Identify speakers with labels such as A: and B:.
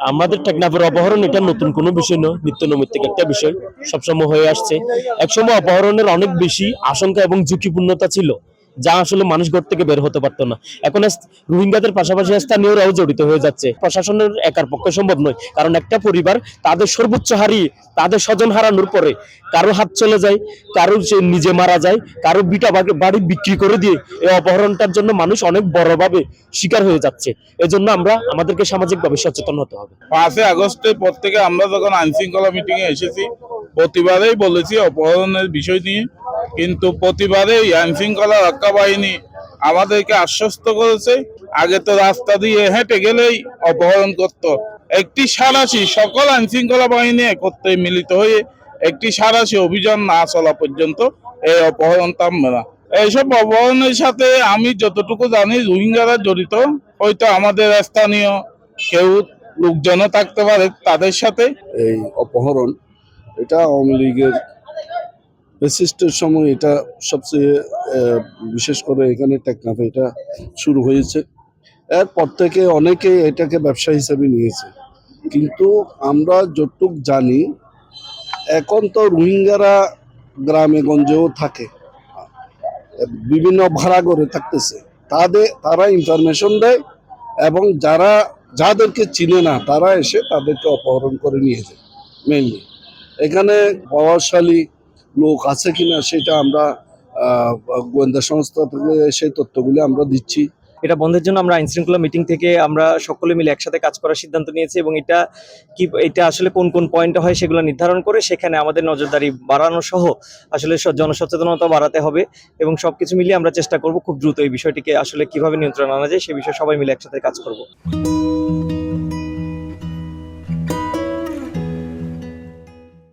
A: আমাদের টেকনাফের অপহরণ এটা নতুন কোনো বিষয় নয়, নিত্য নৈমিত্তিক একটা বিষয়, সবসময় হয়ে আসছে। একসময় অপহরণের অনেক বেশি আশঙ্কা এবং ঝুঁকিপূর্ণতা ছিল। যা আসলে মানুষ ঘর থেকে বের হতে পারতো না। এখন রোহিঙ্গাদের পাশাপাশি স্থানীয়রাও জড়িত হয়ে যাচ্ছে। প্রশাসনের একার পক্ষে সম্ভব নয়। কারণ একটা পরিবার তাদের সর্বোচ্চ হারিয়ে তাদের স্বজন হারানোর পরে কারও হাত চলে যায়, কারও নিজে মারা যায়, কারও বিটা বাড়ি বিক্রি করে দিয়ে এই অপহরণটার জন্য মানুষ অনেক বড়ভাবে শিকার হয়ে যাচ্ছে। এজন্য আমরা আমাদেরকে সামাজিকভাবে সচেতন হতে হবে।
B: পাঁচই আগস্টের পর থেকে আমরা যখন আইন শৃঙ্খলা মিটিং এ এসেছি, প্রতিবারেই বলেছি অপহরণের বিষয় নিয়ে কিন্তু প্রতিবারেই আইন শৃঙ্খলা রক্ষা বাহিনী আমাদেরকে আশ্বস্ত করেছে, আগে তো রাস্তা দিয়ে হেঁটে গেলেই অপহরণ করত। একটি সারাশি সকল আইন শৃঙ্খলা বাহিনী একত্রে মিলিত হয়ে একটি সারাশি অভিযান না চলা পর্যন্ত এই অপহরণ থামবে না। এইসব অপহরণের সাথে আমি যতটুকু জানি রোহিঙ্গারা জড়িত, হয়তো আমাদের স্থানীয় কেউ লোকজনও থাকতে পারে তাদের সাথে।
C: এই অপহরণ, এটা আওয়ামী লীগের ফেসিস্টের সময় এটা সবচেয়ে বিশেষ করে এখানে টেকনাফে এটা শুরু হয়েছে। এরপর থেকে অনেকে এটাকে ব্যবসা হিসেবে নিয়েছে। কিন্তু আমরা যতটুক জানি, এখন তো রোহিঙ্গারা গ্রামে, গঞ্জেও থাকে। বিভিন্ন ভাড়া করে থাকতেছে। তাদের, তারা ইনফরমেশন দেয় এবং যারা, যাদেরকে চিনে না, তারা এসে তাদেরকে অপহরণ করে নিয়ে যায় মেইনলি এখানে প্রভাবশালী লোক আছে কিনা সেটা আমরা গোয়েন্দা সংস্থা থেকে সেই তথ্যগুলি আমরা দিচ্ছি।
D: এটা বন্ধের জন্য আমরা আইন শৃঙ্খলা মিটিং থেকে আমরা সকলে মিলে একসাথে কাজ করার সিদ্ধান্ত নিয়েছি এবং এটা কি, এটা আসলে কোন কোন পয়েন্ট হয় সেগুলো নির্ধারণ করে সেখানে আমাদের নজরদারি বাড়ানো সহ আসলে জনসচেতনতা বাড়াতে হবে এবং সবকিছু মিলিয়ে আমরা চেষ্টা করব খুব দ্রুত এই বিষয়টিকে আসলে কীভাবে নিয়ন্ত্রণ আনা যায় সে বিষয়ে সবাই মিলে একসাথে কাজ করব।